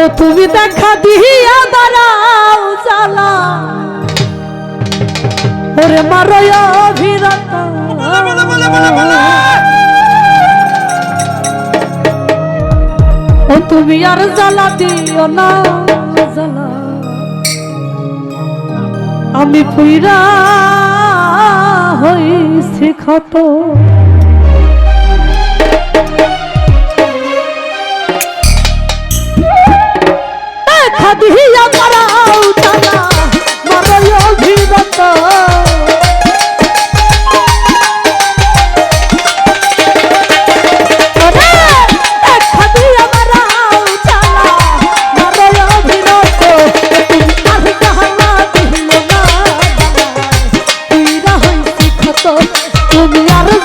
ও তুমি দেখা দিয়া দাঁড়াও জ্বালা। ওরে মারয় অভিরত। ও তুমি আর জ্বালা দিও না, জ্বালা। আমি পুইরা হইছি ক্ষত।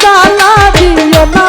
জ্বালা দিও না।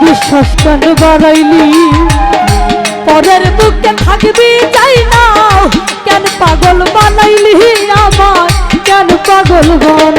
বিশ্বাস কেন বাড়াইলি। পরের বুকে থাকবি যাই না। কেন পাগল বানাইলি আমার কেন পাগল বানাইলি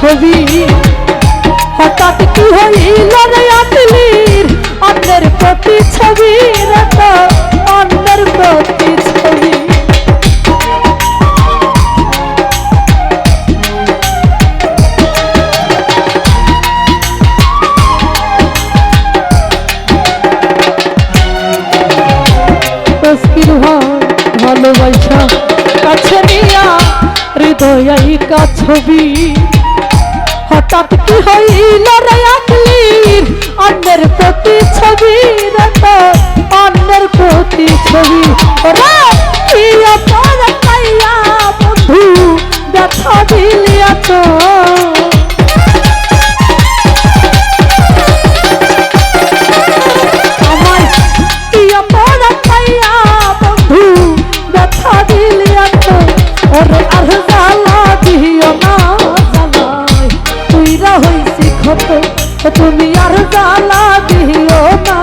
কাছবি হঠাৎ কি হইল রে আটলির অন্যের প্রতি ছবি রে তো অন্যের প্রতি ছবি ভালোবাসা কাছে নিয়া, হৃদয় কাছবি হঠাৎ কি হইল রে আকলির অন্যের প্রতি ছবি অন্যের প্রতি ছবি। ওরে কি হইছি ক্ষত তুমি আর জ্বালা দিও না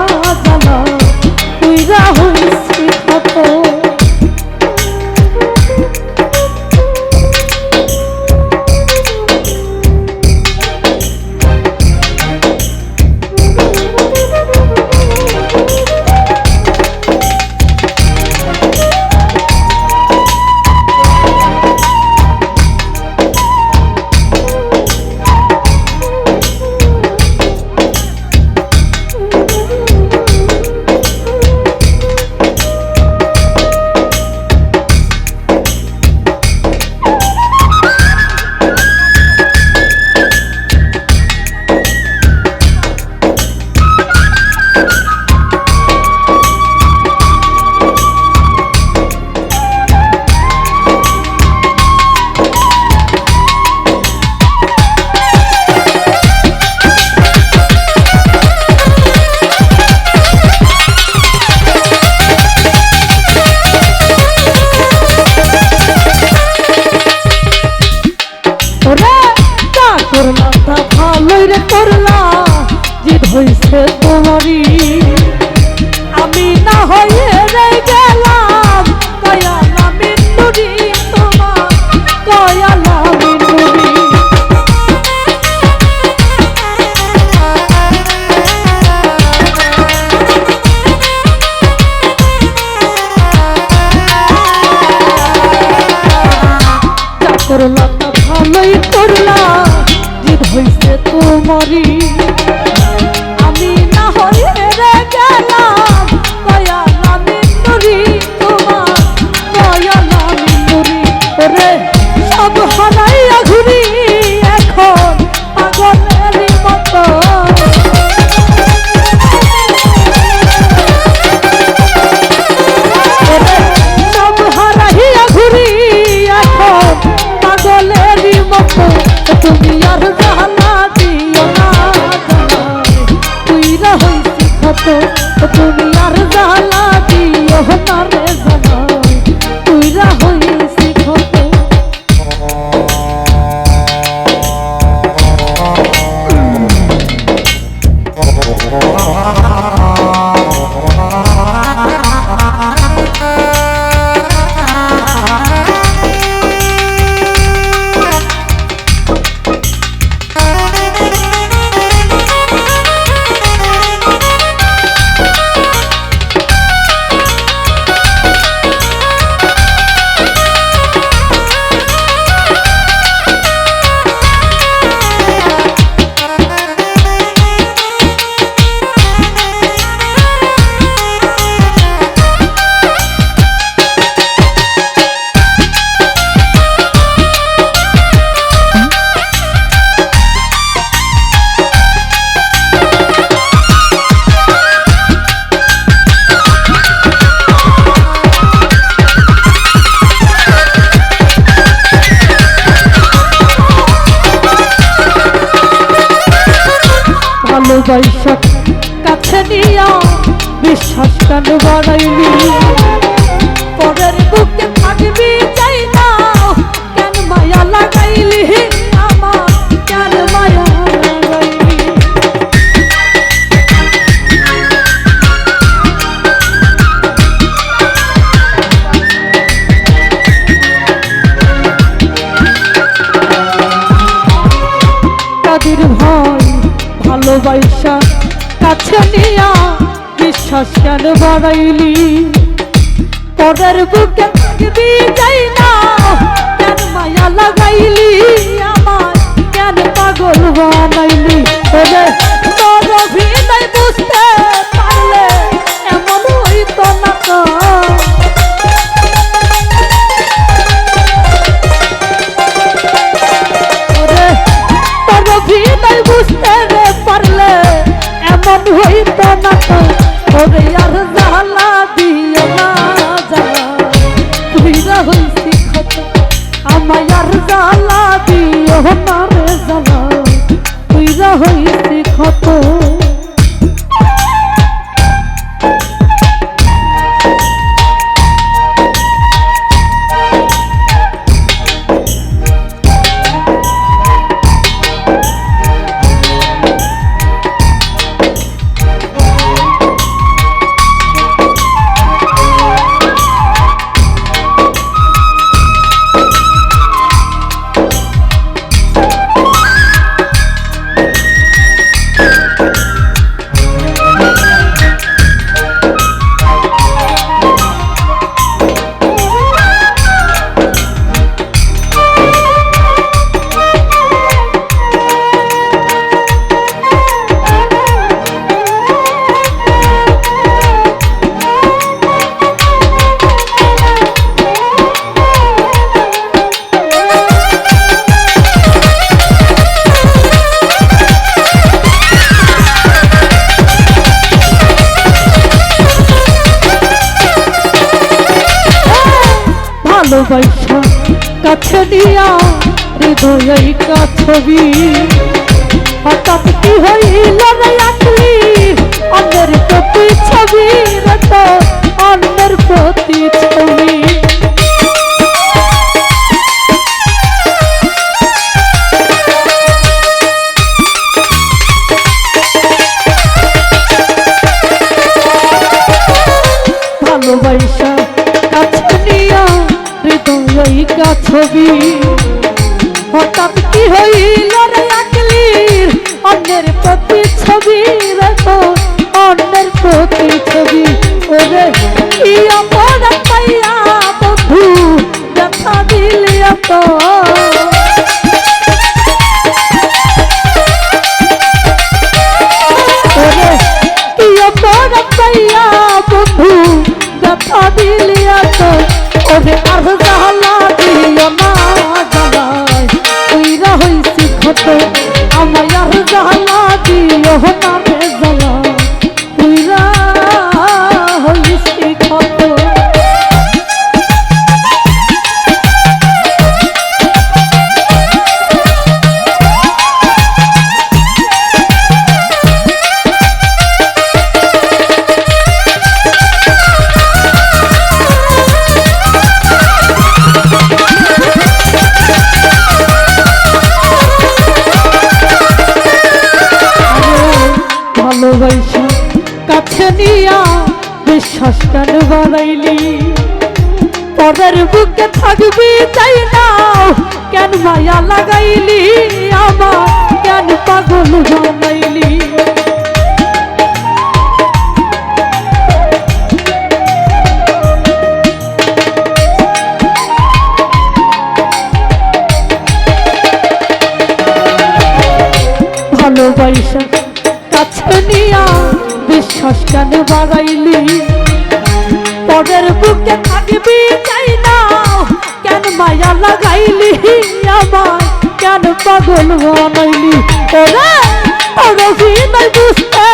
সব হারাই ভালোবাসা কাছে নিয়া বিশ্বাস কেন বাড়াইলি? পরের ভালোবাসা কাছে নিয়া বিশ্বাস কেন বাড়াইলি? পরের বুকে থাকবি যাই না? কেন মায়া লাগাইলি আমার কেন পাগল বানাইলি? ওরে তোর অভিনয় বুঝতে ভালোবাসা কাছে দিয়া হৃদয় ছবি হঠাৎ কি হইল রে আকলি? অন্যের প্রতি ছবি অন্যের প্রতি ছবি। ভালোবাসা হৃদয় ছবি। হঠাৎ কি হইল রে আকলির? অন্যের প্রতি ছবি রেখো, অন্যের প্রতি ছবি। ওরে, কি অপরাধ পাইয়া বন্ধু দেখা দিলি তো কি অপরাধ পাইয়া বন্ধু দেখা দিলি তো ওরে আর বাড়াইলি পরের বুকে থাকবি তাই না? কেন মায়া লাগাইলি আমার? কেন পাগল বানাইলি? ভালোবাসা কাছে নিয়া বিশ্বাস কেন বাড়াইলি? পরের বুকে থাকবি চাই না? কেন মায়া লাগাইলি আমার কেন পাগল বানাইলি? ওরে ওরে বুঝতে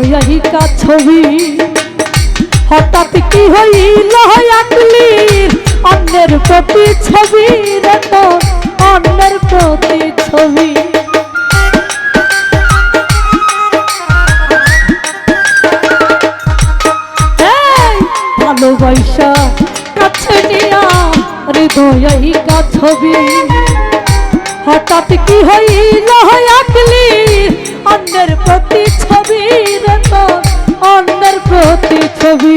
হৃদয় কা ছবি। হঠাৎ কি হইল আকলির অন্যের প্রতি ছবি রে অন্যের প্রতি ছবি। ভালোবাসা কাছে নিয়া হৃদয় কা ছবি। হঠাৎ কি হইল আকলি অন্যের প্রতি ছবি প্রতিচ্ছবি